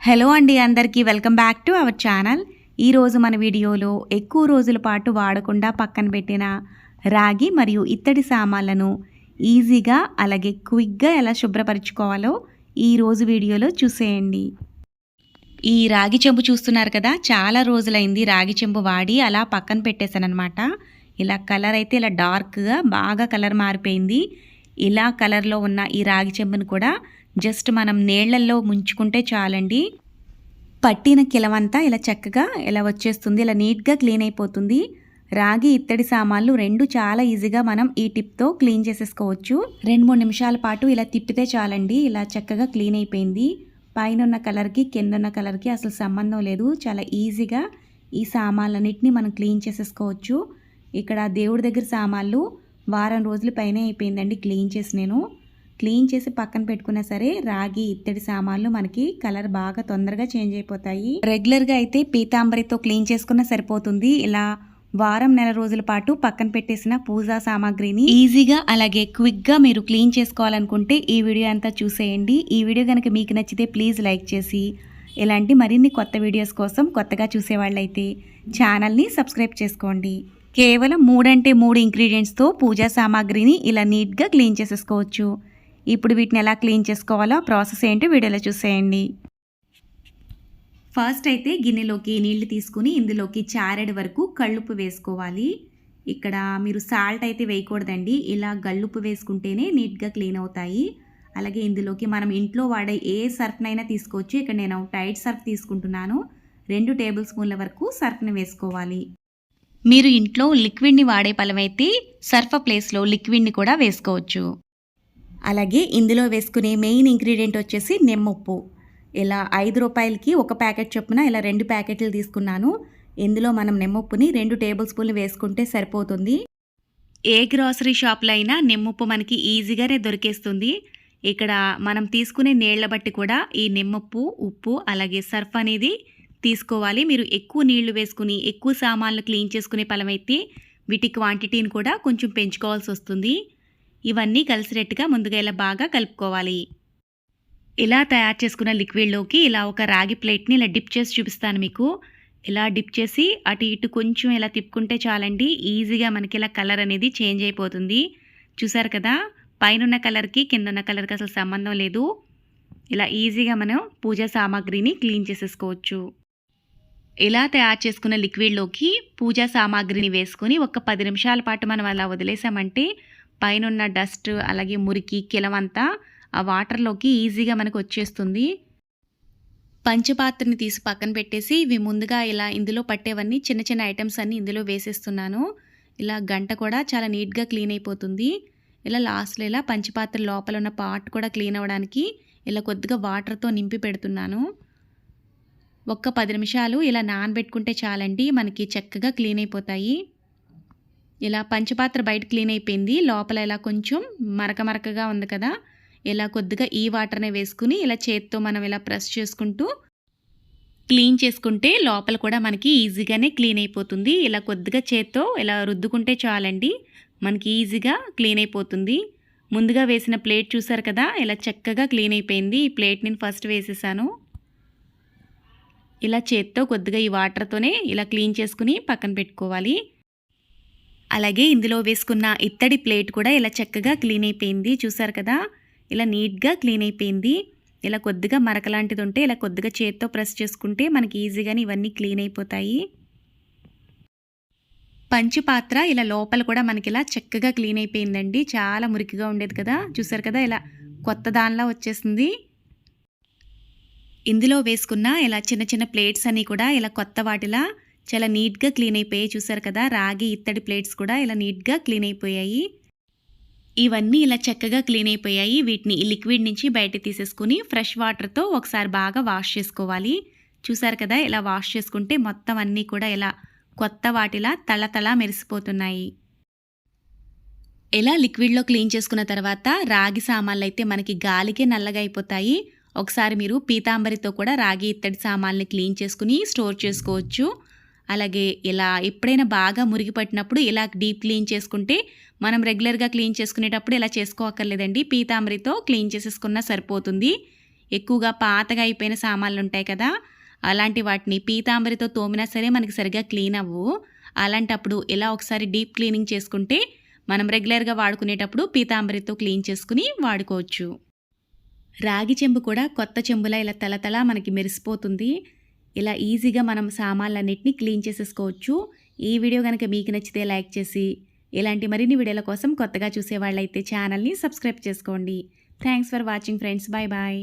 Hello అండి అందరికీ welcome back to our channel. ఈరోజు మన వీడియోలో ఎక్కువ రోజుల పాటు వాడకుండా పక్కన పెట్టిన రాగి మరియు ఇత్తడి సామాన్లను ఈజీగా అలాగే క్విక్గా ఎలా శుభ్రపరచుకోవాలో ఈరోజు వీడియోలో చూసేయండి. ఈ రాగి చెంబు చూస్తున్నారు కదా చాలా రోజులైంది రాగి చెంబు వాడి అలా పక్కన పెట్టేశానమాట ఇలా కలర్ అయితే ఇలా డార్క్గా బాగా కలర్ మారిపోయింది. ఇలా కలర్లో ఉన్న ఈ రాగి చెంబును కూడా జస్ట్ మనం నీళ్ళల్లో ముంచుకుంటే చాలండి. పట్టిన కిలవంతా ఇలా చక్కగా ఇలా వచ్చేస్తుంది ఇలా నీట్గా క్లీన్ అయిపోతుంది. రాగి ఇత్తడి సామాన్లు రెండు చాలా ఈజీగా మనం ఈ టిప్తో క్లీన్ చేసేసుకోవచ్చు. రెండు మూడు నిమిషాల పాటు ఇలా తిప్పితే చాలండి ఇలా చక్కగా క్లీన్ అయిపోయింది. పైన ఉన్న కలర్కి కింద ఉన్న కలర్కి అసలు సంబంధం లేదు. చాలా ఈజీగా ఈ సామాన్లన్నింటినీ మనం క్లీన్ చేసేసుకోవచ్చు. ఇక్కడ దేవుడి దగ్గర సామాన్లు వారం రోజుల పైన అయిపోయిందండి క్లీన్ చేసి నేను. క్లీన్ చేసి పక్కన పెట్టుకున్నా సరే రాగి ఇత్తడి సామాన్లు మనకి కలర్ బాగా తొందరగా చేంజ్ అయిపోతాయి. రెగ్యులర్గా అయితే పీతాంబరితో క్లీన్ చేసుకున్న సరిపోతుంది. ఇలా వారం నెల రోజుల పాటు పక్కన పెట్టేసిన పూజా సామాగ్రిని ఈజీగా అలాగే క్విక్గా మీరు క్లీన్ చేసుకోవాలనుకుంటే ఈ వీడియో అంతా చూసేయండి. ఈ వీడియో కనుక మీకు నచ్చితే ప్లీజ్ లైక్ చేసి ఇలాంటి మరిన్ని కొత్త వీడియోస్ కోసం కొత్తగా చూసేవాళ్ళైతే ఛానల్ని సబ్స్క్రైబ్ చేసుకోండి. కేవలం మూడంటే మూడు ఇంగ్రీడియంట్స్తో పూజా సామాగ్రిని ఇలా నీట్గా క్లీన్ చేసేసుకోవచ్చు. ఇప్పుడు వీటిని ఎలా క్లీన్ చేసుకోవాలో ప్రాసెస్ ఏంటో వీడియోలో చూసేయండి. ఫస్ట్ అయితే గిన్నెలోకి నీళ్ళు తీసుకుని ఇందులోకి చారెడు వరకు కళ్ళుప్పు వేసుకోవాలి. ఇక్కడ మీరు సాల్ట్ అయితే వేయకూడదండి. ఇలా గల్లుప్పు వేసుకుంటేనే నీట్గా క్లీన్ అవుతాయి. అలాగే ఇందులోకి మనం ఇంట్లో వాడే ఏ సర్ఫ్నైనా తీసుకోవచ్చు. ఇక్కడ నేను టైట్ సర్ఫ్ తీసుకుంటున్నాను. రెండు టేబుల్ స్పూన్ల వరకు సర్ఫ్ని వేసుకోవాలి. మీరు ఇంట్లో లిక్విడ్ని వాడే పలమైతే సర్ఫ ప్లేస్లో లిక్విడ్ని కూడా వేసుకోవచ్చు. అలాగే ఇందులో వేసుకునే మెయిన్ ఇంగ్రీడియంట్ వచ్చేసి నిమ్మప్పు. ఇలా ఐదు రూపాయలకి ఒక ప్యాకెట్ చొప్పున ఇలా రెండు ప్యాకెట్లు తీసుకున్నాను. ఇందులో మనం నిమ్మప్పుని రెండు టేబుల్ స్పూన్లు వేసుకుంటే సరిపోతుంది. ఏ గ్రాసరీ షాప్లో అయినా నిమ్మప్పు మనకి ఈజీగానే దొరికేస్తుంది. ఇక్కడ మనం తీసుకునే నీళ్ళ బట్టి కూడా ఈ నిమ్మప్పు ఉప్పు అలాగే సర్ఫ్ అనేది తీసుకోవాలి. మీరు ఎక్కువ నీళ్ళు వేసుకుని ఎక్కువ సామాన్లు క్లీన్ చేసుకునే పలమైతే వీటి క్వాంటిటీని కూడా కొంచెం పెంచుకోవాల్సి వస్తుంది. ఇవన్నీ కలిసినట్టుగా ముందుగా ఇలా బాగా కలుపుకోవాలి. ఇలా తయారు చేసుకున్న లిక్విడ్లోకి ఇలా ఒక రాగి ప్లేట్ని ఇలా డిప్ చేసి చూపిస్తాను మీకు. ఇలా డిప్ చేసి అటు ఇటు కొంచెం ఇలా తిప్పుకుంటే చాలండి ఈజీగా మనకి ఇలా కలర్ అనేది చేంజ్ అయిపోతుంది. చూసారు కదా పైన ఉన్న కలర్కి కింద ఉన్న కలర్కి అసలు సంబంధం లేదు. ఇలా ఈజీగా మనం పూజా సామాగ్రిని క్లీన్ చేసేసుకోవచ్చు. ఇలా తయారు చేసుకున్న లిక్విడ్లోకి పూజా సామాగ్రిని వేసుకొని ఒక పది నిమిషాల పాటు మనం అలా వదిలేసామంటే పైన డస్ట్ అలాగే మురికి కిలవంతా ఆ వాటర్లోకి ఈజీగా మనకు వచ్చేస్తుంది. పంచపాత్రని తీసి పక్కన పెట్టేసి ఇవి ముందుగా ఇలా ఇందులో పట్టేవన్నీ చిన్న చిన్న ఐటమ్స్ అన్నీ ఇందులో వేసేస్తున్నాను. ఇలా గంట కూడా చాలా నీట్గా క్లీన్ అయిపోతుంది. ఇలా లాస్ట్లో ఇలా పంచపాత్ర లోపల ఉన్న పార్ట్ కూడా క్లీన్ అవ్వడానికి ఇలా కొద్దిగా వాటర్తో నింపి పెడుతున్నాను. ఒక్క పది నిమిషాలు ఇలా నానబెట్టుకుంటే చాలండి మనకి చక్కగా క్లీన్ అయిపోతాయి. ఇలా పంచపాత్ర బయట క్లీన్ అయిపోయింది. లోపల ఇలా కొంచెం మరక మరకగా ఉంది కదా. ఇలా కొద్దిగా ఈ వాటర్నే వేసుకుని ఇలా చేత్తో మనం ఇలా ప్రెస్ చేసుకుంటూ క్లీన్ చేసుకుంటే లోపల కూడా మనకి ఈజీగానే క్లీన్ అయిపోతుంది. ఇలా కొద్దిగా చేత్తో ఇలా రుద్దుకుంటే చాలండి. మనకి ఈజీగా క్లీన్ అయిపోతుంది. ముందుగా వేసిన ప్లేట్ చూసారు కదా ఇలా చక్కగా క్లీన్ అయిపోయింది. ఈ ప్లేట్ నేను ఫస్ట్ వేసేసాను. ఇలా చేత్తో కొద్దిగా ఈ వాటర్తోనే ఇలా క్లీన్ చేసుకుని పక్కన పెట్టుకోవాలి. అలాగే ఇందులో వేసుకున్న ఇత్తడి ప్లేట్ కూడా ఇలా చక్కగా క్లీన్ అయిపోయింది. చూసారు కదా? ఇలా నీట్గా క్లీన్ అయిపోయింది. ఇలా కొద్దిగా మరకలాంటిది ఉంటే ఇలా కొద్దిగా చేత్తో ప్రెస్ చేసుకుంటే మనకి ఈజీగానే ఇవన్నీ క్లీన్ అయిపోతాయి. పంచి పాత్ర ఇలా లోపల కూడా మనకి ఇలా చక్కగా క్లీన్ అయిపోయిందండి. చాలా మురికిగా ఉండేది కదా? చూసారు కదా? ఇలా కొత్త దానిలా వచ్చేసింది. ఇందులో వేసుకున్న ఇలా చిన్న చిన్న ప్లేట్స్ అన్నీ కూడా ఇలా కొత్త వాటిలా చాలా నీట్గా క్లీన్ అయిపోయాయి. చూసారు కదా? రాగి ఇత్తడి ప్లేట్స్ కూడా ఇలా నీట్గా క్లీన్ అయిపోయాయి. ఇవన్నీ ఇలా చక్కగా క్లీన్ అయిపోయాయి. వీటిని ఈ లిక్విడ్ నుంచి బయట తీసేసుకుని ఫ్రెష్ వాటర్తో ఒకసారి బాగా వాష్ చేసుకోవాలి. చూసారు కదా? ఇలా వాష్ చేసుకుంటే మొత్తం అన్నీ కూడా ఇలా కొత్త వాటిలా తళతళ మెరిసిపోతున్నాయి. ఇలా లిక్విడ్లో క్లీన్ చేసుకున్న తర్వాత రాగి సామాన్లు అయితే మనకి గాలికే నల్లగా అయిపోతాయి. ఒకసారి మీరు పీతాంబరితో కూడా రాగి ఇత్తడి సామాన్ని క్లీన్ చేసుకుని స్టోర్ చేసుకోవచ్చు. అలాగే ఇలా ఎప్పుడైనా బాగా మురిగి పట్టినప్పుడు ఇలా డీప్ క్లీన్ చేసుకుంటే మనం రెగ్యులర్గా క్లీన్ చేసుకునేటప్పుడు ఇలా చేసుకోకర్లేదండి పీతాంబరితో క్లీన్ చేసేసుకున్నా సరిపోతుంది. ఎక్కువగా పాతగా అయిపోయిన సామాన్లు ఉంటాయి కదా అలాంటి వాటిని పీతాంబరితో తోమినా సరే మనకి సరిగ్గా క్లీన్ అవ్వు. అలాంటప్పుడు ఇలా ఒకసారి డీప్ క్లీనింగ్ చేసుకుంటే మనం రెగ్యులర్గా వాడుకునేటప్పుడు పీతాంబరితో క్లీన్ చేసుకుని వాడుకోవచ్చు. రాగి చెంబు కూడా కొత్త చెంబులా ఇలా తలతల మనకి మెరిసిపోతుంది. ఇలా ఈజీగా మనం సామాన్లన్నింటినీ క్లీన్ చేసేసుకోవచ్చు. ఈ వీడియో కనుక మీకు నచ్చితే లైక్ చేసి ఇలాంటి మరిన్ని వీడియోల కోసం కొత్తగా చూసేవాళ్ళైతే ఛానల్ని సబ్స్క్రైబ్ చేసుకోండి. Thanks for watching friends. Bye bye